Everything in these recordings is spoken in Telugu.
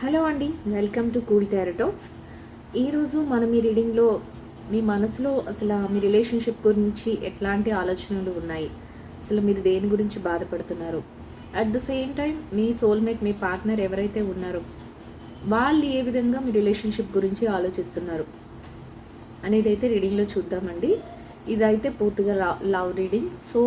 హలో అండి వెల్కమ్ టు కూల్ టెరటాక్స్ ఈరోజు మనం ఈ రీడింగ్లో మీ మనసులో అసలు మీ రిలేషన్షిప్ గురించి ఎట్లాంటి ఆలోచనలు ఉన్నాయి? అసలు మీరు దేని గురించి బాధపడుతున్నారు? అట్ ద సేమ్ టైం మీ సోల్మేట్ మీ పార్ట్నర్ ఎవరైతే ఉన్నారో వాళ్ళు ఏ విధంగా మీ రిలేషన్షిప్ గురించి ఆలోచిస్తున్నారు అనేది అయితే రీడింగ్లో చూద్దామండి. ఇదైతే పూర్తిగా love reading. So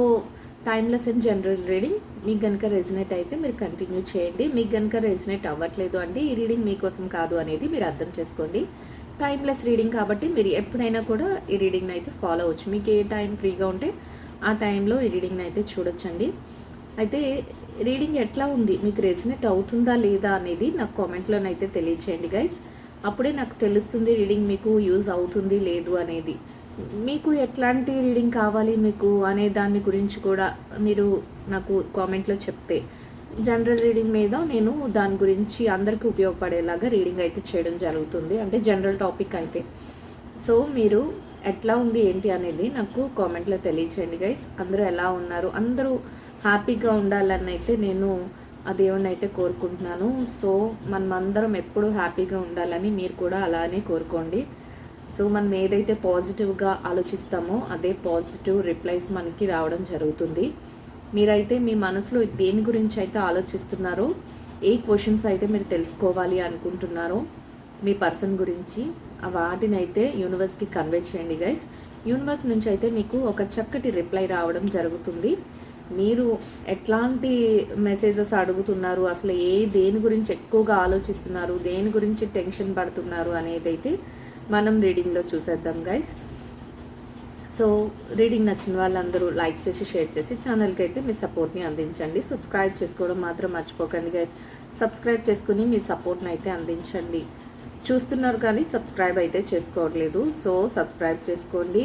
timeless and general reading మీకు కనుక రెజినేట్ అయితే మీరు కంటిన్యూ చేయండి. మీకు కనుక రెజినేట్ అవ్వట్లేదు అంటే ఈ రీడింగ్ మీకోసం కాదు అనేది మీరు అర్థం చేసుకోండి. టైమ్లెస్ రీడింగ్ కాబట్టి మీరు ఎప్పుడైనా కూడా ఈ రీడింగ్ని అయితే ఫాలో అవ్వచ్చు. మీకు ఏ టైం ఫ్రీగా ఉంటే ఆ టైంలో ఈ రీడింగ్ని అయితే చూడొచ్చండి. అయితే రీడింగ్ ఎట్లా ఉంది? మీకు రెజినేట్ అవుతుందా లేదా అనేది నాకు కామెంట్లోనైతే తెలియచేయండి గైస్ అప్పుడే నాకు తెలుస్తుంది రీడింగ్ మీకు యూజ్ అవుతుంది లేదు అనేది. మీకు ఎట్లాంటి రీడింగ్ కావాలి మీకు అనే దాని గురించి కూడా మీరు నాకు కామెంట్లో చెప్తే జనరల్ రీడింగ్ మీద నేను దాని గురించి అందరికీ ఉపయోగపడేలాగా రీడింగ్ అయితే చేయడం జరుగుతుంది. అంటే జనరల్ టాపిక్ అయితే. సో మీరు ఎట్లా ఉంది ఏంటి అనేది నాకు కామెంట్లో తెలియచేయండి గైస్. అందరూ ఎలా ఉన్నారు? అందరూ హ్యాపీగా ఉండాలని అయితే నేను ఆ దేవుణ్ణి అయితే కోరుకుంటున్నాను. సో మనమందరం ఎప్పుడు ఎప్పుడూ హ్యాపీగా ఉండాలని మీరు కూడా అలానే కోరుకోండి. సో మనం ఏదైతే పాజిటివ్గా ఆలోచిస్తామో అదే పాజిటివ్ రిప్లైస్ మనకి రావడం జరుగుతుంది. మీరైతే మీ మనసులో దేని గురించి అయితే ఆలోచిస్తున్నారో ఏ క్వశ్చన్స్ అయితే మీరు తెలుసుకోవాలి అనుకుంటున్నారో మీ పర్సన్ గురించి ఆ వాటిని అయితే యూనివర్స్కి కన్వే చేయండి గైస్. యూనివర్స్ నుంచి అయితే మీకు ఒక చక్కటి రిప్లై రావడం జరుగుతుంది. మీరు ఎట్లాంటి మెసేజెస్ అడుగుతున్నారు అసలు ఏ దేని గురించి ఎక్కువగా ఆలోచిస్తున్నారు దేని గురించి టెన్షన్ పడుతున్నారు అనేది అయితే మనం రీడింగ్లో చూసేద్దాం గైస్ సో రీడింగ్ నచ్చిన వాళ్ళందరూ లైక్ చేసి షేర్ చేసి ఛానల్కి అయితే మీ సపోర్ట్ని అందించండి. సబ్స్క్రైబ్ చేసుకోవడం మాత్రం మర్చిపోకండి గైస్ సబ్స్క్రైబ్ చేసుకుని మీ సపోర్ట్ని అయితే అందించండి. చూస్తున్నారు కానీ సబ్స్క్రైబ్ అయితే చేసుకోవట్లేదు. సో సబ్స్క్రైబ్ చేసుకోండి.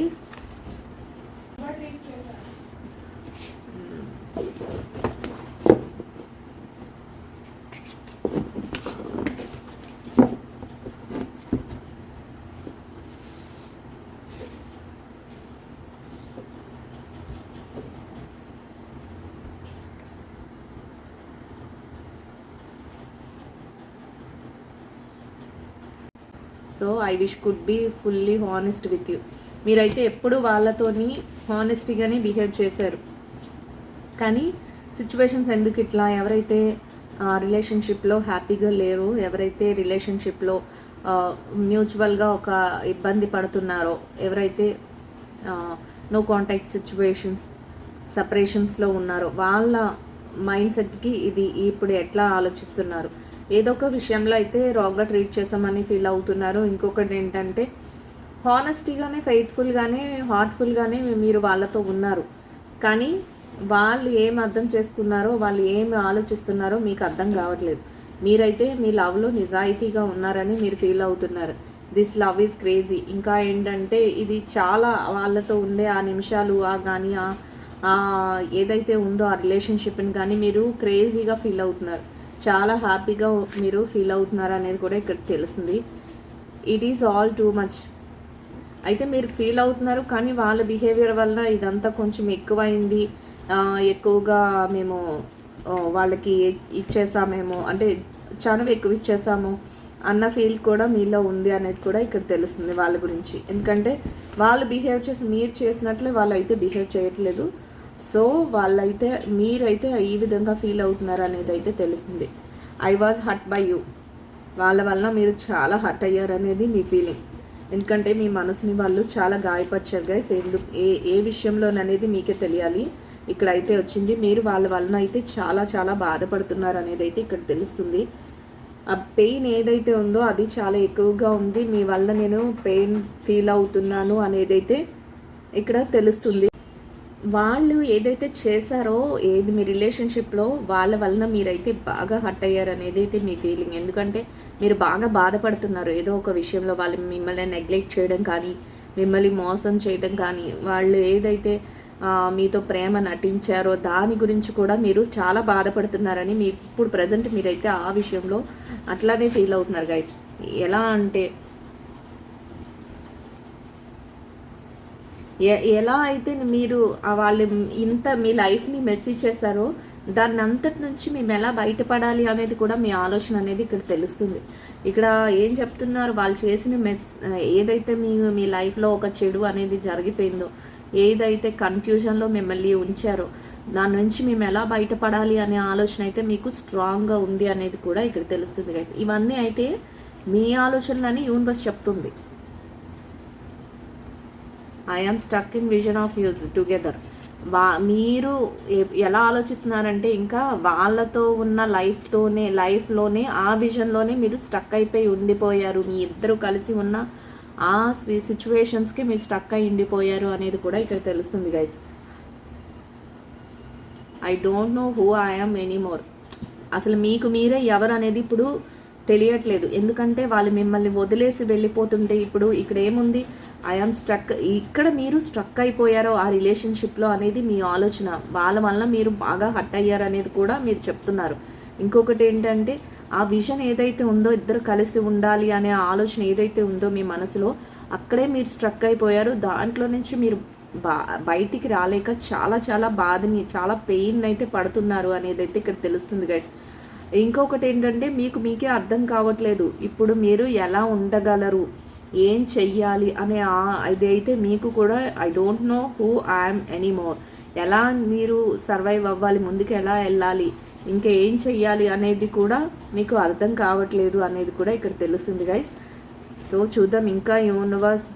So I wish could be fully honest with you. మీరైతే ఎప్పుడు వాళ్ళతోని హానెస్టీగానే బిహేవ్ చేశారు. కానీ సిచ్యువేషన్స్ ఎందుకు ఇట్లా? ఎవరైతే రిలేషన్షిప్లో హ్యాపీగా లేరు ఎవరైతే రిలేషన్షిప్లో మ్యూచువల్గా ఒక ఇబ్బంది పడుతున్నారో ఎవరైతే నో కాంటాక్ట్ సిచ్యువేషన్స్ సపరేషన్స్లో ఉన్నారో వాళ్ళ మైండ్ సెట్కి ఇది ఇప్పుడు ఎట్లా ఆలోచిస్తున్నారు? ఏదో ఒక విషయంలో అయితే రాగ్గా ట్రీట్ చేస్తామని ఫీల్ అవుతున్నారు. ఇంకొకటి ఏంటంటే హానెస్టీగానే ఫెయిత్ఫుల్గానే హార్ట్ఫుల్గానే మీరు వాళ్ళతో ఉన్నారు. కానీ వాళ్ళు ఏం అర్థం చేసుకున్నారో వాళ్ళు ఏం ఆలోచిస్తున్నారో మీకు అర్థం కావట్లేదు. మీరైతే మీ లవ్లో నిజాయితీగా ఉన్నారని మీరు ఫీల్ అవుతున్నారు. This love is crazy. ఇంకా ఏంటంటే ఇది చాలా వాళ్ళతో ఉండే ఆ నిమిషాలు ఆ కానీ ఏదైతే ఉందో ఆ రిలేషన్షిప్ని కానీ మీరు క్రేజీగా ఫీల్ అవుతున్నారు. చాలా హ్యాపీగా మీరు ఫీల్ అవుతున్నారు అనేది కూడా ఇక్కడ తెలుస్తుంది. It is all too much అయితే మీరు ఫీల్ అవుతున్నారు కానీ వాళ్ళ బిహేవియర్ వలన ఇదంతా కొంచెం ఎక్కువైంది. ఎక్కువగా మేము వాళ్ళకి ఇచ్చేసామేమో అంటే చనువు ఎక్కువ ఇచ్చేసాము అన్న ఫీల్ కూడా మీలో ఉంది అనేది కూడా ఇక్కడ తెలుస్తుంది వాళ్ళ గురించి. ఎందుకంటే వాళ్ళు బిహేవ్ చేసి మీరు చేసినట్లే వాళ్ళు అయితే బిహేవ్ చేయట్లేదు. సో వాళ్ళైతే మీరైతే ఈ విధంగా ఫీల్ అవుతున్నారు అనేది అయితే తెలుస్తుంది I was hurt by you. వాళ్ళ వల్ల మీరు చాలా హట్ అయ్యారు అనేది మీ ఫీలింగ్. ఎందుకంటే మీ మనసుని వాళ్ళు చాలా గాయపరిచారు గైస్ ఎందుకు ఏ ఏ విషయంలోననేది మీకే తెలియాలి. ఇక్కడ అయితే వచ్చింది. మీరు వాళ్ళ వలన అయితే చాలా చాలా బాధపడుతున్నారు అనేది అయితే ఇక్కడ తెలుస్తుంది. ఆ పెయిన్ ఏదైతే ఉందో అది చాలా ఎక్కువగా ఉంది. మీ వల్ల నేను పెయిన్ ఫీల్ అవుతున్నాను అనేది అయితే ఇక్కడ తెలుస్తుంది. వాళ్ళు ఏదైతే చేశారో ఏది మీ రిలేషన్షిప్లో వాళ్ళ వలన మీరైతే బాగా హర్ట్ అయ్యారు అనేది అయితే మీ ఫీలింగ్ ఎందుకంటే మీరు బాగా బాధపడుతున్నారు. ఏదో ఒక విషయంలో వాళ్ళు మిమ్మల్ని నెగ్లెక్ట్ చేయడం కానీ మిమ్మల్ని మోసం చేయడం కానీ వాళ్ళు ఏదైతే మీతో ప్రేమ నటించారో దాని గురించి కూడా మీరు చాలా బాధపడుతున్నారని మీ ఇప్పుడు ప్రజెంట్ మీరైతే ఆ విషయంలో అట్లానే ఫీల్ అవుతున్నారు గైస్ ఎలా అంటే ఎలా అయితే మీరు వాళ్ళు ఇంత మీ లైఫ్ని మెసేజ్ చేశారో దాన్ని అంతటి నుంచి మేము ఎలా బయటపడాలి అనేది కూడా మీ ఆలోచన అనేది ఇక్కడ తెలుస్తుంది. ఇక్కడ ఏం చెప్తున్నారు? వాళ్ళు చేసిన మెస్ ఏదైతే మీ మీ లైఫ్లో ఒక చెడు అనేది జరిగిపోయిందో ఏదైతే కన్ఫ్యూజన్లో మిమ్మల్ని ఉంచారో దాని నుంచి మేము ఎలా బయటపడాలి అనే ఆలోచన అయితే మీకు స్ట్రాంగ్గా ఉంది అనేది కూడా ఇక్కడ తెలుస్తుంది గైస్ ఇవన్నీ అయితే మీ ఆలోచనలని యూనివర్స్ చెప్తుంది. I am stuck in vision of us together వా మీరు ఎలా ఆలోచిస్తున్నారంటే ఇంకా వాళ్ళతో ఉన్న లైఫ్తోనే లైఫ్లోనే ఆ విజన్లోనే మీరు స్టక్ అయిపోయి ఉండిపోయారు. మీ ఇద్దరు కలిసి ఉన్న ఆ సిచ్యువేషన్స్కి మీరు స్టక్ అయి ఉండిపోయారు అనేది కూడా ఇక్కడ తెలుస్తుంది guys I don't know who I'm anymore అసలు మీకు మీరే ఎవరు అనేది ఇప్పుడు తెలియట్లేదు. ఎందుకంటే వాళ్ళు మిమ్మల్ని వదిలేసి వెళ్ళిపోతుంటే ఇప్పుడు ఇక్కడ ఏముంది? ఐఆమ్ స్ట్రక్ ఇక్కడ మీరు స్ట్రక్ అయిపోయారో ఆ రిలేషన్షిప్లో అనేది మీ ఆలోచన. వాళ్ళ వల్ల మీరు బాగా హట్ అయ్యారు అనేది కూడా మీరు చెప్తున్నారు. ఇంకొకటి ఏంటంటే ఆ విజన్ ఏదైతే ఉందో ఇద్దరు కలిసి ఉండాలి అనే ఆలోచన ఏదైతే ఉందో మీ మనసులో అక్కడే మీరు స్ట్రక్ అయిపోయారు. దాంట్లో నుంచి మీరు బా బయటికి రాలేక చాలా చాలా బాధని చాలా పెయిన్ అయితే పడుతున్నారు అనేది అయితే ఇక్కడ తెలుస్తుంది గైస్ ఇంకొకటి ఏంటంటే మీకు మీకే అర్థం కావట్లేదు. ఇప్పుడు మీరు ఎలా ఉండగలరు? ఏం చెయ్యాలి? అనే ఇదైతే ఇది అయితే మీకు కూడా I don't know who I'm anymore ఎలా మీరు సర్వైవ్ అవ్వాలి? ముందుకు ఎలా వెళ్ళాలి? ఇంకా ఏం చెయ్యాలి? అనేది కూడా మీకు అర్థం కావట్లేదు అనేది కూడా ఇక్కడ తెలుస్తుంది గైస్ సో చూద్దాం ఇంకా యూనివర్స్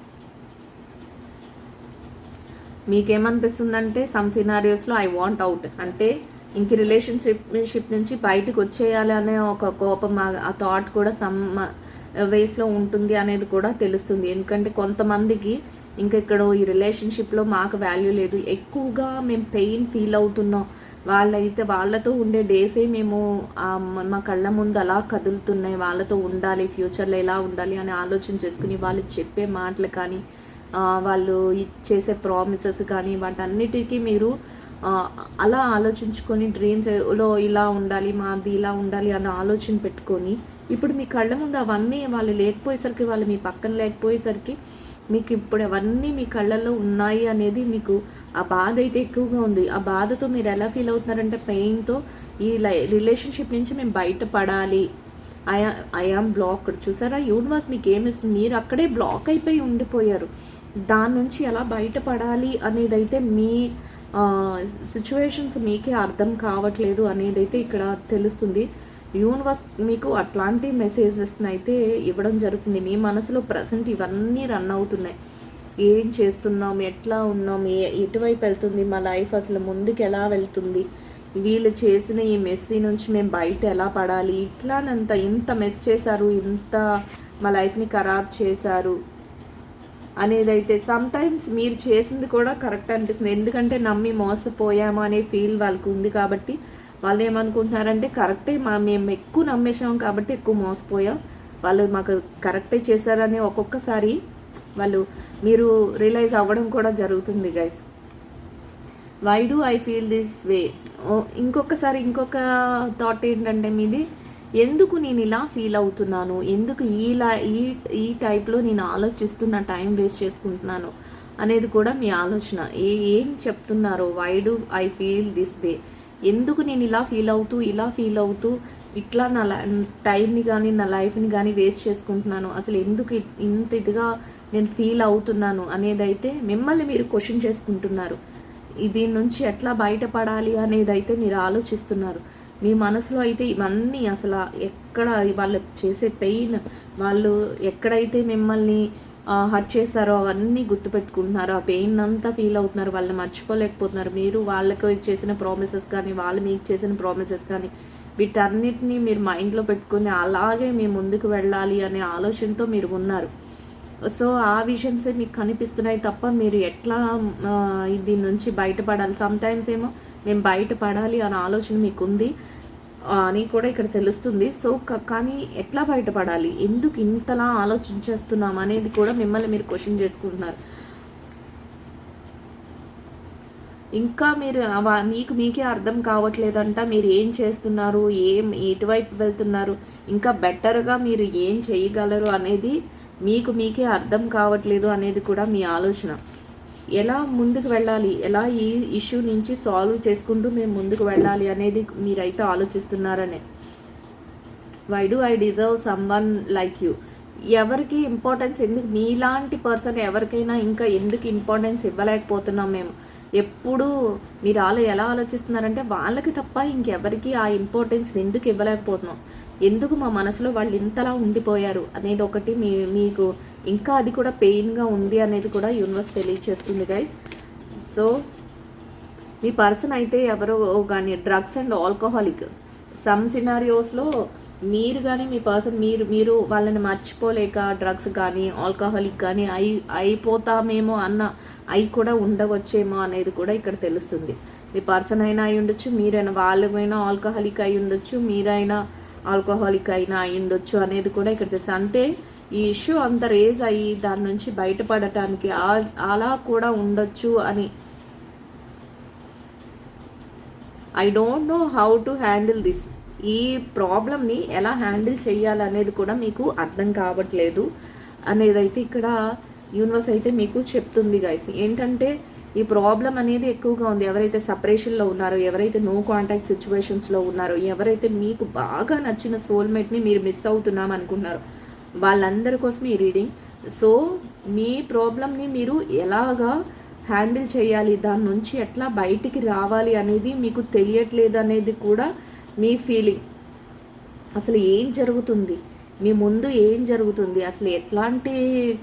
మీకేమనిపిస్తుందంటే సమ్ సినారియోస్లో ఐ వాంట్ అవుట్ అంటే ఇంక రిలేషన్షిప్ నుంచి బయటకు వచ్చేయాలి అనే ఒక కోపం ఆ- ఆ థాట్ కూడా సమ్ వేస్లో ఉంటుంది అనేది కూడా తెలుస్తుంది. ఎందుకంటే కొంతమందికి ఇంకా ఇక్కడ ఈ రిలేషన్షిప్లో మాకు వాల్యూ లేదు. ఎక్కువగా మేము పెయిన్ ఫీల్ అవుతున్నాం. వాళ్ళైతే వాళ్ళతో ఉండే డేసే మేము మా కళ్ళ ముందు అలా కదులుతున్నాయి. వాళ్ళతో ఉండాలి ఫ్యూచర్లో ఎలా ఉండాలి అని ఆలోచన చేసుకుని వాళ్ళు చెప్పే మాటలు కానీ వాళ్ళు చేసే ప్రామిసెస్ కానీ వాటన్నిటికీ మీరు అలా ఆలోచించుకొని డ్రీమ్స్లో ఇలా ఉండాలి మాది ఇలా ఉండాలి అన్న ఆలోచన పెట్టుకొని ఇప్పుడు మీ కళ్ళ ముందు అవన్నీ వాళ్ళు లేకపోయేసరికి వాళ్ళు మీ పక్కన లేకపోయేసరికి మీకు ఇప్పుడు అవన్నీ మీ కళ్ళల్లో ఉన్నాయి అనేది మీకు ఆ బాధ అయితే ఎక్కువగా ఉంది. ఆ బాధతో మీరు ఎలా ఫీల్ అవుతున్నారంటే పెయిన్తో ఈ లై రిలేషన్షిప్ నుంచి మేము బయటపడాలి. ఐఆ ఐఆమ్ బ్లాక్డ్ చూసారా? యూనివర్స్ మీకు ఏమిస్తుంది? మీరు అక్కడే బ్లాక్ అయిపోయి ఉండిపోయారు. దాని నుంచి ఎలా బయటపడాలి అనేది అయితే మీ సిచ్యువేషన్స్ మీకే అర్థం కావట్లేదు అనేది అయితే ఇక్కడ తెలుస్తుంది. యూనివర్స్ మీకు అట్లాంటి మెసేజెస్ని అయితే ఇవ్వడం జరుగుతుంది. మీ మనసులో ప్రజెంట్ ఇవన్నీ రన్ అవుతున్నాయి. ఏం చేస్తున్నాం? ఎట్లా ఉన్నాం? ఏ ఎటువైపు వెళ్తుంది? మా లైఫ్ అసలు ముందుకు ఎలా వెళ్తుంది? వీళ్ళు చేసిన ఈ మెస్సీ నుంచి మేము బయట ఎలా పడాలి? ఇట్లానంత ఇంత మెస్ చేశారు ఇంత మా లైఫ్ని ఖరాబ్ చేశారు. అనేది అయితే సమ్ మీరు చేసింది కూడా కరెక్ట్ అనిపిస్తుంది. ఎందుకంటే నమ్మి మోసపోయాము అనే ఫీల్ వాళ్ళకు ఉంది కాబట్టి వాళ్ళు ఏమనుకుంటున్నారంటే కరెక్టే మా మేము ఎక్కువ నమ్మేసాం కాబట్టి ఎక్కువ మోసపోయాం. వాళ్ళు మాకు కరెక్టే చేశారని ఒక్కొక్కసారి వాళ్ళు మీరు రియలైజ్ అవ్వడం కూడా జరుగుతుంది guys why do I feel this way ఇంకొకసారి ఇంకొక థాట్ ఏంటంటే మీది ఎందుకు నేను ఇలా ఫీల్ అవుతున్నాను? ఎందుకు ఇలా ఈ ఈ టైప్లో నేను ఆలోచిస్తున్న టైం వేస్ట్ చేసుకుంటున్నాను? అనేది కూడా మీ ఆలోచన. ఏ ఏం చెప్తున్నారో? Why do I feel this way ఎందుకు నేను ఇలా ఫీల్ అవుతూ ఇలా ఫీల్ అవుతూ ఇట్లా నా టైంని కానీ నా లైఫ్ని కానీ వేస్ట్ చేసుకుంటున్నాను? అసలు ఎందుకు ఇంత ఇదిగా నేను ఫీల్ అవుతున్నాను? అనేదైతే మిమ్మల్ని మీరు క్వశ్చన్ చేసుకుంటున్నారు. దీని నుంచి ఎట్లా బయటపడాలి? అనేదైతే మీరు ఆలోచిస్తున్నారు. మీ మనసులో అయితే ఇవన్నీ అసలు ఎక్కడ వాళ్ళు చేసే పెయిన్ వాళ్ళు ఎక్కడైతే మిమ్మల్ని హర్ట్ చేశారో అవన్నీ గుర్తుపెట్టుకుంటున్నారు. ఆ పెయిన్ అంతా ఫీల్ అవుతున్నారు. వాళ్ళని మర్చిపోలేకపోతున్నారు. మీరు వాళ్ళకి చేసిన ప్రామిసెస్ కానీ వాళ్ళు మీకు చేసిన ప్రామిసెస్ కానీ వీటన్నిటిని మీరు మైండ్లో పెట్టుకుని అలాగే మీ ముందుకు వెళ్ళాలి అనే ఆలోచనతో మీరు ఉన్నారు. సో ఆ విజన్సే మీకు కనిపిస్తున్నాయి తప్ప మీరు ఎట్లా దీని నుంచి బయటపడాలి? సమ్ టైమ్స్ ఏమో మేము బయటపడాలి అనే ఆలోచన మీకు ఉంది అని కూడా ఇక్కడ తెలుస్తుంది. సో కానీ ఎట్లా బయటపడాలి? ఎందుకు ఇంతలా ఆలోచించేస్తున్నాం అనేది కూడా మిమ్మల్ని మీరు క్వశ్చన్ చేసుకుంటున్నారు. ఇంకా మీరు మీకు మీకే అర్థం కావట్లేదంట మీరు ఏం చేస్తున్నారు ఏం ఎటువైపు వెళ్తున్నారు ఇంకా బెటర్గా మీరు ఏం చేయగలరు అనేది మీకు మీకే అర్థం కావట్లేదు అనేది కూడా మీ ఆలోచన. ఎలా ముందుకు వెళ్ళాలి? ఎలా ఈ ఇష్యూ నుంచి సాల్వ్ చేసుకుంటూ మేము ముందుకు వెళ్ళాలి అనేది మీరైతే ఆలోచిస్తున్నారనే. Why do I deserve someone like you ఎవరికి ఇంపార్టెన్స్ ఎందుకు? మీలాంటి పర్సన్ ఎవరికైనా ఇంకా ఎందుకు ఇంపార్టెన్స్ ఇవ్వలేకపోతున్నాం మేము? ఎప్పుడు మీరు వాళ్ళు ఎలా ఆలోచిస్తున్నారంటే వాళ్ళకి తప్ప ఇంకెవరికి ఆ ఇంపార్టెన్స్ ఎందుకు ఇవ్వలేకపోతున్నాం? ఎందుకు మా మనసులో వాళ్ళు ఇంతలా ఉండిపోయారు? అనేది ఒకటి మీ మీకు ఇంకా అది కూడా పెయిన్గా ఉంది అనేది కూడా యూనివర్స్ తెలియచేస్తుంది గైస్ సో మీ పర్సన్ అయితే ఎవరో కానీ డ్రగ్స్ అండ్ ఆల్కహాలిక్ సమ్ సినారియోస్లో మీరు కానీ మీ పర్సన్ మీరు మీరు వాళ్ళని మర్చిపోలేక డ్రగ్స్ కానీ ఆల్కహాలిక్ కానీ అయి అయిపోతామేమో అన్న అయి కూడా ఉండవచ్చేమో అనేది కూడా ఇక్కడ తెలుస్తుంది. మీ పర్సన్ అయినా అయి ఉండొచ్చు మీరైనా వాళ్ళైనా ఆల్కహాలిక్ అయి ఉండొచ్చు మీరైనా ఆల్కహాలిక్ అయినా అయి ఉండొచ్చు అనేది కూడా ఇక్కడ తెలుస్తుంది. అంటే ఈ ఇష్యూ అంత రేజ్ అయ్యి దాని నుంచి బయటపడటానికి అలా కూడా ఉండొచ్చు అని I don't know how to handle this ఈ ప్రాబ్లమ్ని ఎలా హ్యాండిల్ చేయాలనేది కూడా మీకు అర్థం కావట్లేదు అనేది అయితే ఇక్కడ యూనివర్స్ అయితే మీకు చెప్తుంది గైస్ ఏంటంటే ఈ ప్రాబ్లం అనేది ఎక్కువగా ఉంది. ఎవరైతే సపరేషన్లో ఉన్నారో ఎవరైతే నో కాంటాక్ట్ సిచ్యువేషన్స్లో ఉన్నారో ఎవరైతే మీకు బాగా నచ్చిన సోల్మేట్ని మీరు మిస్ అవుతున్నాం అనుకున్నారో వాళ్ళందరి కోసం ఈ రీడింగ్ సో మీ ప్రాబ్లమ్ని మీరు ఎలాగా హ్యాండిల్ చేయాలి? దాని నుంచి ఎట్లా బయటికి రావాలి అనేది మీకు తెలియట్లేదు అనేది కూడా మీ ఫీలింగ్ అసలు ఏం జరుగుతుంది? మీ ముందు ఏం జరుగుతుంది? అసలు ఎట్లాంటి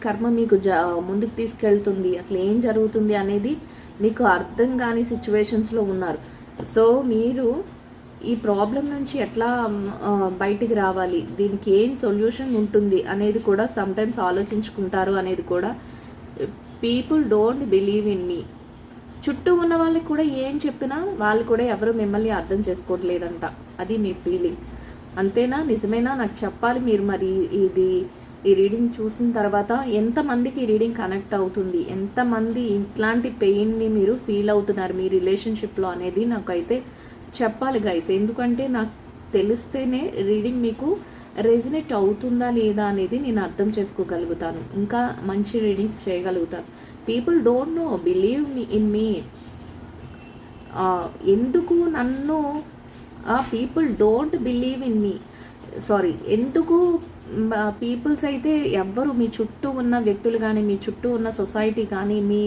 కర్మ మీకు జ ముందుకు తీసుకెళ్తుంది? అసలు ఏం జరుగుతుంది అనేది మీకు అర్థం కాని సిచ్యువేషన్స్లో ఉన్నారు. సో మీరు ఈ ప్రాబ్లం నుంచి ఎట్లా బయటికి రావాలి? దీనికి ఏం సొల్యూషన్ ఉంటుంది అనేది కూడా సమ్టైమ్స్ ఆలోచించుకుంటారు అనేది కూడా people don't believe in me చుట్టూ ఉన్న వాళ్ళకి కూడా ఏం చెప్పినా వాళ్ళు కూడా ఎవరు మిమ్మల్ని అర్థం చేసుకోవట్లేదంట. అది మీ ఫీలింగ్ అంతేనా? నిజమేనా? నాకు చెప్పాలి మీరు మరి ఇది ఈ రీడింగ్ చూసిన తర్వాత ఎంతమందికి ఈ రీడింగ్ కనెక్ట్ అవుతుంది? ఎంతమంది ఇట్లాంటి పెయిన్ని మీరు ఫీల్ అవుతున్నారు మీ రిలేషన్షిప్లో అనేది నాకైతే చెప్పాలి గైస్ ఎందుకంటే నాకు తెలిస్తేనే రీడింగ్ మీకు రెజినేట్ అవుతుందా లేదా అనేది నేను అర్థం చేసుకోగలుగుతాను. ఇంకా మంచి రీడింగ్స్ చేయగలుగుతాను. People don't know believe me in me ఎందుకు నన్ను people don't believe in me sorry ఎందుకు పీపుల్స్ అయితే ఎవ్వరు మీ చుట్టూ ఉన్న వ్యక్తులు కానీ మీ చుట్టూ ఉన్న సొసైటీ కానీ మీ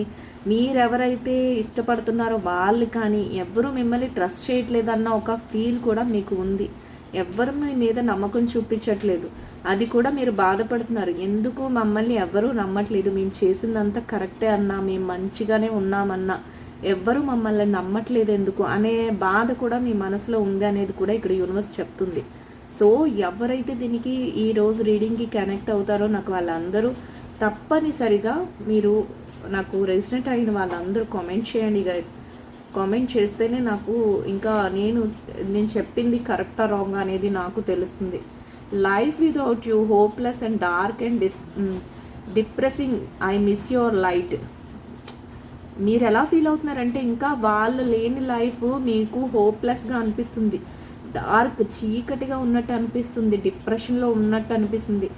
మీరెవరైతే ఇష్టపడుతున్నారో వాళ్ళు కానీ ఎవ్వరూ మిమ్మల్ని ట్రస్ట్ చేయట్లేదన్న ఒక ఫీల్ కూడా మీకు ఉంది. ఎవ్వరు మీ మీద నమ్మకం చూపించట్లేదు. అది కూడా మీరు బాధపడుతున్నారు. ఎందుకు మమ్మల్ని ఎవ్వరూ నమ్మట్లేదు? మేము చేసిందంతా కరెక్టే అన్నా మేము మంచిగానే ఉన్నామన్నా. ఎవ్వరు మమ్మల్ని నమ్మట్లేదు ఎందుకు అనే బాధ కూడా మీ మనసులో ఉంది అనేది కూడా ఇక్కడ యూనివర్స్ చెప్తుంది. సో ఎవరైతే దీనికి ఈ రోజు రీడింగ్కి కనెక్ట్ అవుతారో నాకు వాళ్ళందరూ తప్పనిసరిగా మీరు నాకు రెసిడెంట్ అయిన వాళ్ళందరూ కామెంట్ చేయండి గైస్ కామెంట్ చేస్తేనే నాకు ఇంకా నేను నేను చెప్పింది కరెక్టా రాంగ్ అనేది నాకు తెలుస్తుంది. Life without you hopeless and dark and dis depressing I miss your light మీరు ఎలా ఫీల్ అవుతున్నారంటే ఇంకా వాళ్ళు లేని లైఫ్ మీకు హోప్లెస్గా అనిపిస్తుంది. డార్క్ చీకటిగా ఉన్నట్టు అనిపిస్తుంది డిప్రెషన్లో ఉన్నట్టు అనిపిస్తుంది.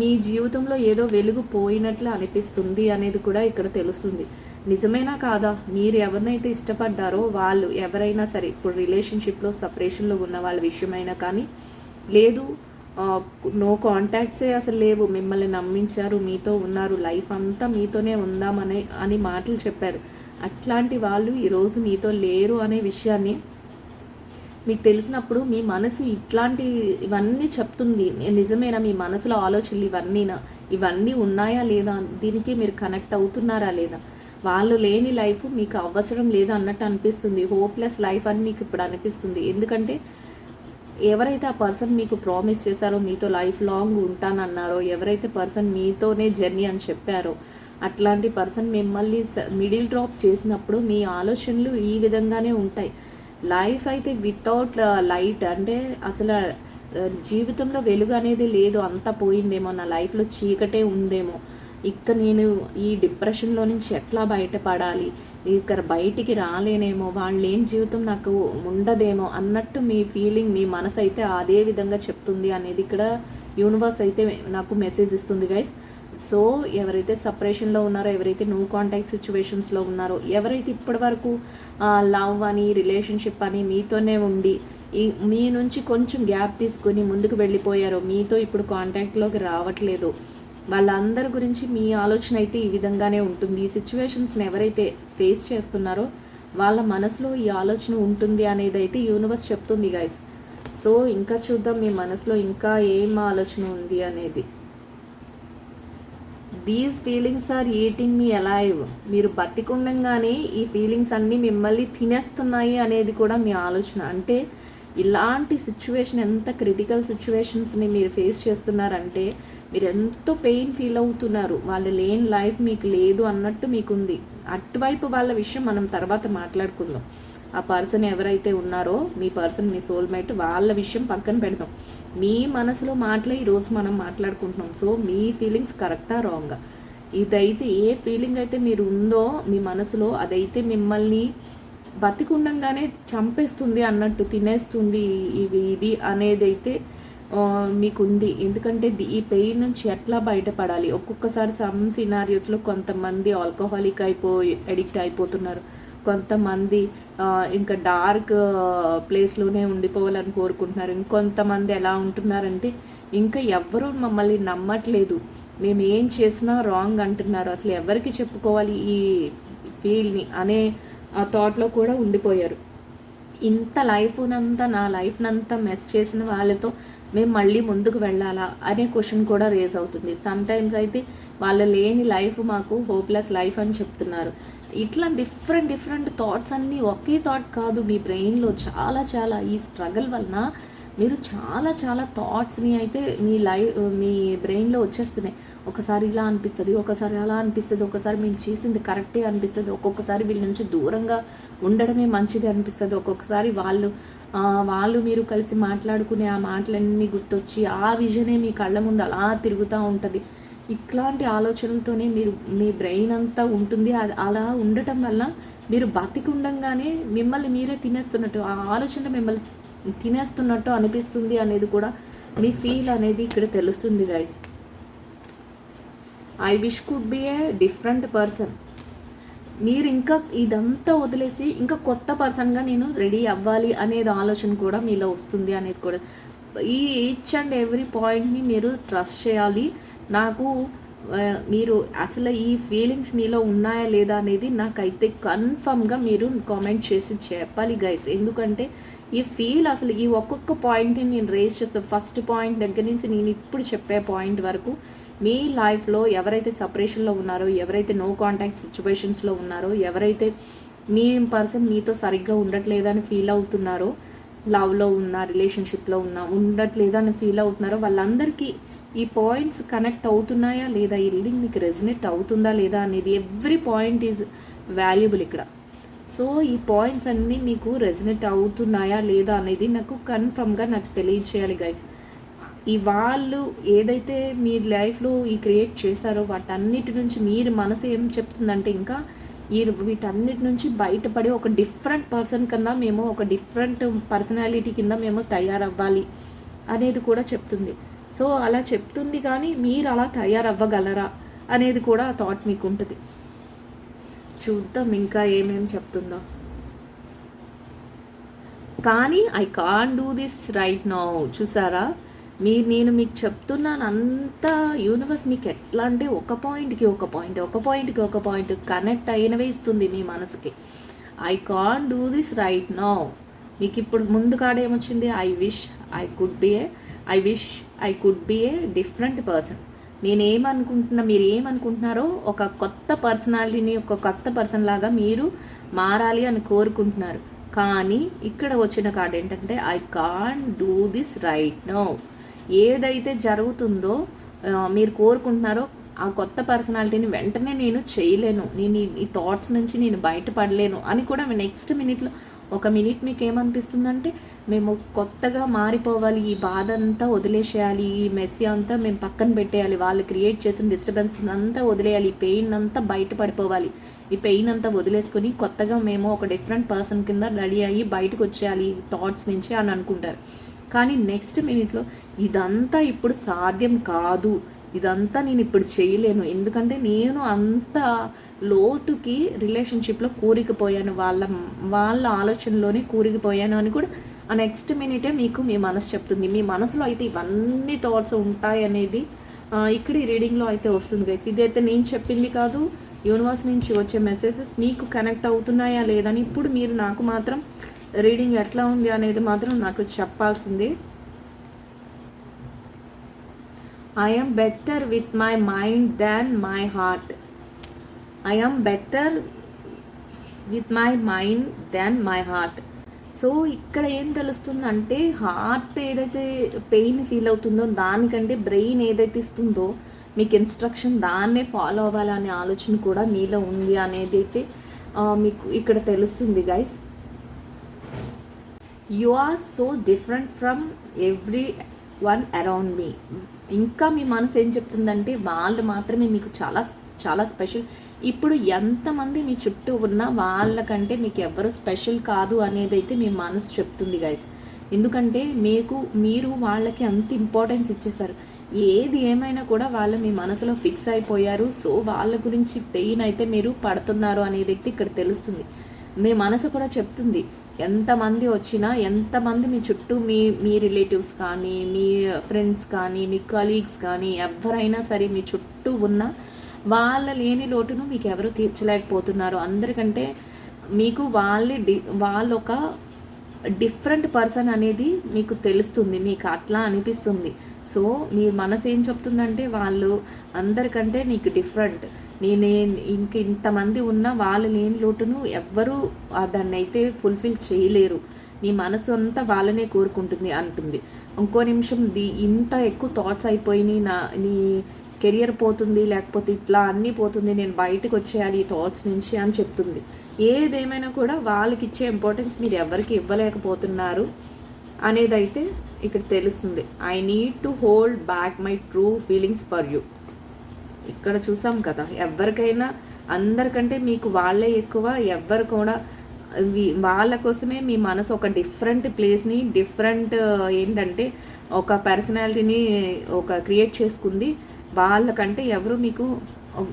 మీ జీవితంలో ఏదో వెలుగు పోయినట్లు అనిపిస్తుంది అనేది కూడా ఇక్కడ తెలుస్తుంది. నిజమేనా కాదా? మీరు ఎవరినైతే ఇష్టపడ్డారో వాళ్ళు ఎవరైనా సరే ఇప్పుడు రిలేషన్షిప్లో సపరేషన్లో ఉన్న వాళ్ళ విషయమైనా కానీ లేదు నో కాంటాక్ట్సే అసలు లేవు. మిమ్మల్ని నమ్మించారు మీతో ఉన్నారు. లైఫ్ అంతా మీతోనే ఉందామని అని మాటలు చెప్పారు. అట్లాంటి వాళ్ళు ఈరోజు మీతో లేరు అనే విషయాన్ని మీకు తెలిసినప్పుడు మీ మనసు ఇట్లాంటి ఇవన్నీ చెప్తుంది. నిజమేనా? మీ మనసులో ఆలోచనలు ఇవన్నీనా? ఇవన్నీ ఉన్నాయా లేదా? దీనికి మీరు కనెక్ట్ అవుతున్నారా లేదా? వాళ్ళు లేని లైఫ్ మీకు అవసరం లేదా అన్నట్టు అనిపిస్తుంది. హోప్లెస్ లైఫ్ అని మీకు ఇప్పుడు అనిపిస్తుంది. ఎందుకంటే ఎవరైతే ఆ పర్సన్ మీకు ప్రామిస్ చేశారో మీతో లైఫ్ లాంగ్ ఉంటానన్నారో ఎవరైతే పర్సన్ మీతోనే జర్నీ అని చెప్పారో అట్లాంటి పర్సన్ మిమ్మల్ని మిడిల్ డ్రాప్ చేసినప్పుడు మీ ఆలోచనలు ఈ విధంగానే ఉంటాయి. లైఫ్ అయితే వితౌట్ లైట్ uh, అంటే అసలు uh, జీవితంలో వెలుగు అనేది లేదు. అంతా పోయిందేమో నా లైఫ్లో చీకటే ఉందేమో. ఇక నేను ఈ డిప్రెషన్లో నుంచి ఎట్లా బయటపడాలి? ఇక్కడ బయటికి రాలేనేమో వాళ్ళు ఏం జీవితం నాకు ఉండదేమో అన్నట్టు మీ ఫీలింగ్ మీ మనసు అయితే అదే విధంగా చెప్తుంది అనేది ఇక్కడ యూనివర్స్ అయితే నాకు మెసేజ్ ఇస్తుంది గైస్ సో ఎవరైతే సపరేషన్లో ఉన్నారో ఎవరైతే నో కాంటాక్ట్ సిచ్యువేషన్స్లో ఉన్నారో ఎవరైతే ఇప్పటివరకు లవ్ అని రిలేషన్షిప్ అని మీతోనే ఉండి ఈ మీ నుంచి కొంచెం గ్యాప్ తీసుకొని ముందుకు వెళ్ళిపోయారో మీతో ఇప్పుడు కాంటాక్ట్లోకి రావట్లేదు. వాళ్ళందరి గురించి మీ ఆలోచన అయితే ఈ విధంగానే ఉంటుంది. ఈ సిచ్యువేషన్స్ని ఎవరైతే ఫేస్ చేస్తున్నారో వాళ్ళ మనసులో ఈ ఆలోచన ఉంటుంది అనేది అయితే యూనివర్స్ చెప్తుంది గైస్ సో ఇంకా చూద్దాం మీ మనసులో ఇంకా ఏం ఆలోచన ఉంది అనేది. These feelings are eating me alive మీరు బతికుండంగానే ఈ ఫీలింగ్స్ అన్నీ మిమ్మల్ని తినేస్తున్నాయి అనేది కూడా మీ ఆలోచన. అంటే ఇలాంటి సిచ్యువేషన్ ఎంత క్రిటికల్ సిచ్యువేషన్స్ని మీరు ఫేస్ చేస్తున్నారంటే మీరు ఎంతో పెయిన్ ఫీల్ అవుతున్నారు. వాళ్ళు లేని లైఫ్ మీకు లేదు అన్నట్టు మీకుంది. అటువైపు వాళ్ళ విషయం మనం తర్వాత మాట్లాడుకుందాం. ఆ పర్సన్ ఎవరైతే ఉన్నారో మీ పర్సన్ మీ సోల్మేట్ వాళ్ళ విషయం పక్కన పెడతాం మీ మనసులో మాటలే ఈరోజు మనం మాట్లాడుకుంటున్నాం. సో మీ ఫీలింగ్స్ కరెక్టా రాంగా ఇదైతే ఏ ఫీలింగ్ అయితే మీరు ఉందో మీ మనసులో అదైతే మిమ్మల్ని బతికుండంగానే చంపేస్తుంది అన్నట్టు తినేస్తుంది ఇది ఇది అనేది అయితే మీకుంది. ఎందుకంటే ఈ పెయిన్ నుంచి ఎట్లా బయటపడాలి? ఒక్కొక్కసారి సమ్ సినారియోస్లో కొంతమంది ఆల్కహాలిక్ అయిపోయి అడిక్ట్ అయిపోతున్నారు. కొంతమంది ఇంకా డార్క్ ప్లేస్లోనే ఉండిపోవాలని కోరుకుంటున్నారు. ఇంకొంతమంది ఎలా ఉంటున్నారంటే ఇంకా ఎవ్వరూ మమ్మల్ని నమ్మట్లేదు. మేము ఏం చేసినా రాంగ్ అంటున్నారు. అసలు ఎవరికి చెప్పుకోవాలి ఈ ఫీల్ని అనే ఆ థాట్లో కూడా ఉండిపోయారు. ఇంత లైఫ్నంతా నా లైఫ్నంతా మెస్ చేసిన వాళ్ళతో మేము మళ్ళీ ముందుకు వెళ్ళాలా అనే క్వశ్చన్ కూడా రేజ్ అవుతుంది. సమ్టైమ్స్ అయితే వాళ్ళ లేని లైఫ్ మాకు హోప్లెస్ లైఫ్ అని చెప్తున్నారు. ఇట్లా డిఫరెంట్ డిఫరెంట్ థాట్స్ అన్నీ ఒకే థాట్ కాదు మీ బ్రెయిన్లో చాలా చాలా ఈ స్ట్రగుల్ వలన మీరు చాలా చాలా థాట్స్ని అయితే మీ లైఫ్ మీ బ్రెయిన్లో వచ్చేస్తున్నాయి. ఒకసారి ఇలా అనిపిస్తుంది ఒకసారి అలా అనిపిస్తుంది ఒకసారి మేము చేసింది కరెక్టే అనిపిస్తుంది ఒక్కొక్కసారి వీళ్ళ నుంచి దూరంగా ఉండడమే మంచిది అనిపిస్తుంది. ఒక్కొక్కసారి వాళ్ళు వాళ్ళు మీరు కలిసి మాట్లాడుకునే ఆ మాటలన్నీ గుర్తొచ్చి ఆ విజనే మీ కళ్ళ ముందు అలా తిరుగుతూ ఉంటుంది. ఇట్లాంటి ఆలోచనలతోనే మీరు మీ బ్రెయిన్ అంతా ఉంటుంది. అది అలా ఉండటం వల్ల మీరు బతికి ఉండంగానే మిమ్మల్ని మీరే తినేస్తున్నట్టు ఆ ఆలోచన మిమ్మల్ని తినేస్తున్నట్టు అనిపిస్తుంది అనేది కూడా మీ ఫీల్ అనేది ఇక్కడ తెలుస్తుంది guys I wish could be a different person మీరు ఇంకా ఇదంతా వదిలేసి ఇంకా కొత్త పర్సన్గా నేను రెడీ అవ్వాలి అనేది ఆలోచన కూడా మీలో వస్తుంది అనేది కూడా. ఈ ఈచ్ అండ్ ఎవ్రీ పాయింట్ని మీరు ట్రస్ట్ చేయాలి. నాకు మీరు అసలు ఈ ఫీలింగ్స్ మీలో ఉన్నాయా లేదా అనేది నాకైతే కన్ఫర్మ్గా మీరు కామెంట్ చేసి చెప్పాలి గైస్ ఎందుకంటే ఈ ఫీల్ అసలు ఈ ఒక్కొక్క పాయింట్ని నేను రేస్ చేస్తాను. ఫస్ట్ పాయింట్ దగ్గర నుంచి నేను ఇప్పుడు చెప్పే పాయింట్ వరకు మీ లైఫ్లో ఎవరైతే సపరేషన్లో ఉన్నారో ఎవరైతే నో కాంటాక్ట్ సిచ్యువేషన్స్లో ఉన్నారో ఎవరైతే మీ పర్సన్ మీతో సరిగ్గా ఉండట్లేదని ఫీల్ అవుతున్నారో లవ్లో ఉన్న రిలేషన్షిప్లో ఉన్న ఉండట్లేదని ఫీల్ అవుతున్నారో వాళ్ళందరికీ ఈ పాయింట్స్ కనెక్ట్ అవుతున్నాయా లేదా? ఈ రీడింగ్ మీకు రెజినెట్ అవుతుందా లేదా అనేది ఎవ్రీ పాయింట్ ఈజ్ వాల్యుబుల్ ఇక్కడ. సో ఈ పాయింట్స్ అన్నీ మీకు రెజినెట్ అవుతున్నాయా లేదా అనేది నాకు కన్ఫర్మ్గా నాకు తెలియచేయాలి గైస్ ఈ వాళ్ళు ఏదైతే మీ లైఫ్లో ఈ క్రియేట్ చేశారో వాటన్నిటి నుంచి మీరు మనసు ఏం చెప్తుందంటే ఇంకా ఈ వీటన్నిటి నుంచి బయటపడి ఒక డిఫరెంట్ పర్సన్ కింద మేము ఒక డిఫరెంట్ పర్సనాలిటీ కింద మేము తయారవ్వాలి అనేది కూడా చెప్తుంది. సో అలా చెప్తుంది కానీ మీరు అలా తయారవ్వగలరా అనేది కూడా ఆ థాట్ మీకు ఉంటుంది చూద్దాం ఇంకా ఏమేమి చెప్తుందో. కానీ I can do this right now చూసారా? మీ నేను మీకు చెప్తున్నాను అంత యూనివర్స్ మీకు ఎట్లా అంటే ఒక పాయింట్కి ఒక పాయింట్ ఒక పాయింట్కి ఒక పాయింట్ కనెక్ట్ అయినవే ఇస్తుంది మీ మనసుకి. I can do this right now మీకు ఇప్పుడు ముందు కాడ ఏమొచ్చింది? I wish I could be a I wish I could be a different person నేనేమనుకుంటున్నా మీరు ఏమనుకుంటున్నారో ఒక కొత్త పర్సనాలిటీని ఒక కొత్త పర్సన్ లాగా మీరు మారాలి అని కోరుకుంటున్నారు. కానీ ఇక్కడ వచ్చిన కార్డు ఏంటంటే I can do this right now ఏదైతే జరుగుతుందో మీరు కోరుకుంటున్నారో ఆ కొత్త పర్సనాలిటీని వెంటనే నేను చేయలేను. నేను ఈ థాట్స్ నుంచి నేను బయటపడలేను అని కూడా నెక్స్ట్ మినిట్లో ఒక మినిట్ మీకు ఏమనిపిస్తుందంటే మేము కొత్తగా మారిపోవాలి ఈ బాధ అంతా వదిలేసేయాలి ఈ మెస్సీ అంతా మేము పక్కన పెట్టేయాలి వాళ్ళు క్రియేట్ చేసిన డిస్టర్బెన్స్ అంతా వదిలేయాలి ఈ పెయిన్ అంతా బయటపడిపోవాలి. ఈ పెయిన్ అంతా వదిలేసుకొని కొత్తగా మేము ఒక డిఫరెంట్ పర్సన్ కింద రెడీ అయ్యి బయటకు వచ్చేయాలి థాట్స్ నుంచి అని అనుకుంటారు. కానీ నెక్స్ట్ మినిట్లో ఇదంతా ఇప్పుడు సాధ్యం కాదు. ఇదంతా నేను ఇప్పుడు చేయలేను. ఎందుకంటే నేను అంత లోతుకి రిలేషన్షిప్లో కూరికిపోయాను. వాళ్ళ వాళ్ళ ఆలోచనలోనే కూరికిపోయాను అని కూడా ఆ నెక్స్ట్ మినిటే మీకు మీ మనసు చెప్తుంది. మీ మనసులో అయితే ఇవన్నీ థాట్స్ ఉంటాయి అనేది ఇక్కడ ఈ రీడింగ్లో అయితే వస్తుంది గైస్ ఇదైతే నేను చెప్పింది కాదు. యూనివర్స్ నుంచి వచ్చే మెసేజెస్ మీకు కనెక్ట్ అవుతున్నాయా లేదని ఇప్పుడు మీరు నాకు మాత్రం రీడింగ్ ఎట్లా ఉంది అనేది మాత్రం నాకు చెప్పాల్సింది. I'm better with my mind than my heart I better with my mind than my heart so ఇక్కడ ఏం తెలుస్తుందంటే హార్ట్ ఏదైతే పెయిన్ ఫీల్ అవుతుందో దానికంటే బ్రెయిన్ ఏదైతే ఇస్తుందో మీకు ఇన్స్ట్రక్షన్ దాన్నే ఫాలో అవ్వాలనే ఆలోచన కూడా మీలో ఉంది అనేది అయితే మీకు ఇక్కడ తెలుస్తుంది guys you are so different from everyone around me ఇంకా మీ మనసు ఏం చెప్తుందంటే వాళ్ళు మాత్రమే మీకు చాలా చాలా స్పెషల్ ఇప్పుడు ఎంతమంది మీ చుట్టూ ఉన్నా వాళ్ళకంటే మీకు ఎవరు స్పెషల్ కాదు అనేది అయితే మీ మనసు చెప్తుంది గైస్ ఎందుకంటే మీకు మీరు వాళ్ళకి అంత ఇంపార్టెన్స్ ఇచ్చేసారు ఏది ఏమైనా కూడా వాళ్ళు మీ మనసులో ఫిక్స్ అయిపోయారు. సో వాళ్ళ గురించి పెయిన్ అయితే మీరు పడుతున్నారు అనేది అయితే ఇక్కడ తెలుస్తుంది. మీ మనసు కూడా చెప్తుంది. ఎంతమంది వచ్చినా ఎంతమంది మీ చుట్టూ మీ మీ రిలేటివ్స్ కానీ మీ ఫ్రెండ్స్ కానీ మీ కలీగ్స్ కానీ ఎవరైనా సరే మీ చుట్టూ ఉన్న వాళ్ళ లేని లోటును మీకు ఎవరు తీర్చలేకపోతున్నారు. అందరికంటే మీకు వాళ్ళే డి వాళ్ళొక ఒక డిఫరెంట్ పర్సన్ అనేది మీకు తెలుస్తుంది మీకు అట్లా అనిపిస్తుంది. సో మీ మనసు ఏం చెప్తుందంటే వాళ్ళు అందరికంటే నీకు డిఫరెంట్. నేనే ఇంక ఇంతమంది ఉన్న వాళ్ళు లేని లోటును ఎవ్వరూ దాన్ని అయితే ఫుల్ఫిల్ చేయలేరు. నీ మనసు అంతా వాళ్ళనే కోరుకుంటుంది అంటుంది. ఇంకో నిమిషం ది ఇంత ఎక్కువ థాట్స్ అయిపోయి నా నీ కెరియర్ పోతుంది లేకపోతే ఇట్లా అన్నీ పోతుంది నేను బయటకు వచ్చేయాలి ఈ థాట్స్ నుంచి అని చెప్తుంది. ఏదేమైనా కూడా వాళ్ళకి ఇచ్చే ఇంపార్టెన్స్ మీరు ఎవరికి ఇవ్వలేకపోతున్నారు అనేది అయితే ఇక్కడ తెలుస్తుంది. I need to hold back my true feelings for you ఇక్కడ చూసాం కదా ఎవరికైనా అందరికంటే మీకు వాళ్ళే ఎక్కువ ఎవ్వరు కూడా వాళ్ళ కోసమే మీ మనసు ఒక డిఫరెంట్ ప్లేస్ని డిఫరెంట్ ఏంటంటే ఒక పర్సనాలిటీని ఒక క్రియేట్ చేసుకుంది. వాళ్ళకంటే ఎవరు మీకు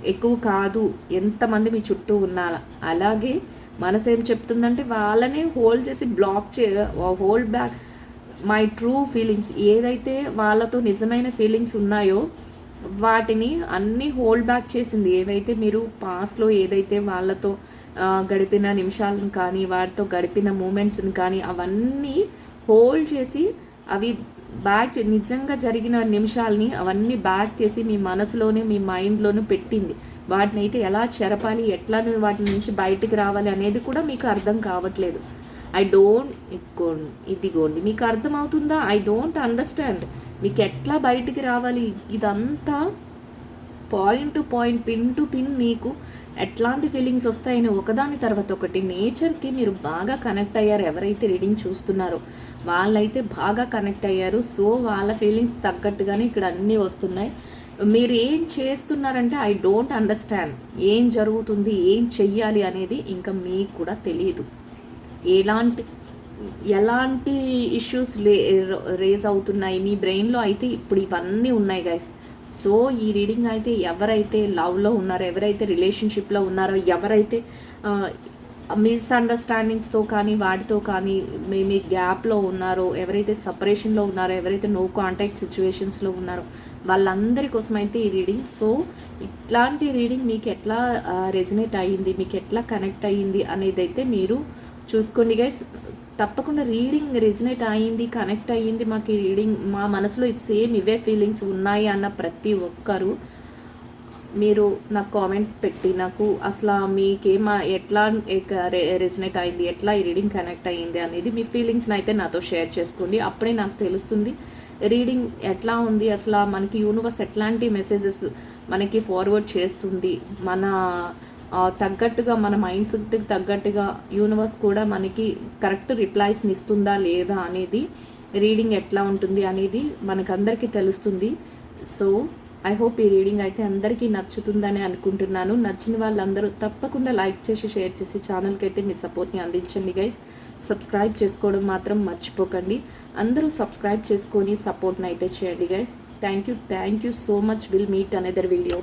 ఎక్కువ కాదు ఎంతమంది మీ చుట్టూ ఉన్నాల అలాగే మనసు ఏం చెప్తుందంటే వాళ్ళనే హోల్డ్ చేసి బ్లాక్ చే hold back my true feelings ఏదైతే వాళ్ళతో నిజమైన ఫీలింగ్స్ ఉన్నాయో వాటిని అన్నీ హోల్డ్ బ్యాక్ చేసింది. ఏవైతే మీరు పాస్ట్లో ఏదైతే వాళ్ళతో గడిపిన నిమిషాలను కానీ వాటితో గడిపిన మూమెంట్స్ని కానీ అవన్నీ హోల్డ్ చేసి అవి బ్యాక్ నిజంగా జరిగిన నిమిషాలని అవన్నీ బ్యాక్ చేసి మీ మనసులోనే మీ మైండ్లోనూ పెట్టింది. వాటిని అయితే ఎలా చెరపాలి ఎట్లా వాటి నుంచి బయటికి రావాలి అనేది కూడా మీకు అర్థం కావట్లేదు. ఐ డోంట్ ఇదిగోండి ఇదిగోండి. మీకు అర్థమవుతుందా? ఐ డోంట్ అండర్స్టాండ్ మీకు ఎట్లా బయటికి రావాలి? ఇదంతా point to point pin to pin మీకు ఎట్లాంటి ఫీలింగ్స్ వస్తాయని ఒకదాని తర్వాత ఒకటి నేచర్కి మీరు బాగా కనెక్ట్ అయ్యారు. ఎవరైతే రీడింగ్ చూస్తున్నారో వాళ్ళైతే బాగా కనెక్ట్ అయ్యారు. సో వాళ్ళ ఫీలింగ్స్ తగ్గట్టుగానే ఇక్కడ అన్నీ వస్తున్నాయి. మీరు ఏం చేస్తున్నారంటే ఐ డోంట్ అండర్స్టాండ్ ఏం జరుగుతుంది? ఏం చెయ్యాలి? అనేది ఇంకా మీకు కూడా తెలియదు. ఎలాంటి ఎలాంటి ఇష్యూస్ లే రేజ్ అవుతున్నాయి మీ బ్రెయిన్లో అయితే ఇప్పుడు ఇవన్నీ ఉన్నాయి గైస్ సో ఈ రీడింగ్ అయితే ఎవరైతే లవ్లో ఉన్నారో ఎవరైతే రిలేషన్షిప్లో ఉన్నారో ఎవరైతే మిస్అండర్స్టాండింగ్స్తో కానీ వాటితో కానీ మీ మీ గ్యాప్లో ఉన్నారో ఎవరైతే సపరేషన్లో ఉన్నారో ఎవరైతే నో కాంటాక్ట్ సిచ్యువేషన్స్లో ఉన్నారో వాళ్ళందరి కోసం అయితే ఈ రీడింగ్ సో ఇట్లాంటి రీడింగ్ మీకు ఎట్లా రెజినేట్ అయ్యింది మీకు ఎట్లా కనెక్ట్ అయ్యింది అనేది అయితే మీరు చూసుకోండి గైస్ తప్పకుండా రీడింగ్ రెజినేట్ అయ్యింది కనెక్ట్ అయ్యింది. మాకు ఈ రీడింగ్ మా మనసులో సేమ్ ఇవే ఫీలింగ్స్ ఉన్నాయి అన్న ప్రతి ఒక్కరు. మీరు నాకు కామెంట్ పెట్టి నాకు అసలు మీకేం ఎట్లా రెజినేట్ అయింది ఎట్లా ఈ రీడింగ్ కనెక్ట్ అయ్యింది అనేది మీ ఫీలింగ్స్ని అయితే నాతో షేర్ చేసుకోండి. అప్పుడే నాకు తెలుస్తుంది రీడింగ్ ఎట్లా ఉంది అసలు మనకి యూనివర్స్ ఎట్లాంటి మెసేజెస్ మనకి ఫార్వర్డ్ చేస్తుంది మన తగ్గట్టుగా మన మైండ్ సెట్కి తగ్గట్టుగా యూనివర్స్ కూడా మనకి కరెక్ట్ రిప్లైస్ని ఇస్తుందా లేదా అనేది రీడింగ్ ఎట్లా ఉంటుంది అనేది మనకందరికీ తెలుస్తుంది. సో ఐ హోప్ ఈ రీడింగ్ అయితే అందరికీ నచ్చుతుందని అనుకుంటున్నాను. నచ్చిన వాళ్ళందరూ తప్పకుండా లైక్ చేసి షేర్ చేసి ఛానల్కి అయితే మీ సపోర్ట్ని అందించండి గైస్. సబ్స్క్రైబ్ చేసుకోవడం మాత్రం మర్చిపోకండి. అందరూ సబ్స్క్రైబ్ చేసుకొని సపోర్ట్ని అయితే చేయండి guys. Thank you thank you so much. Will meet another video.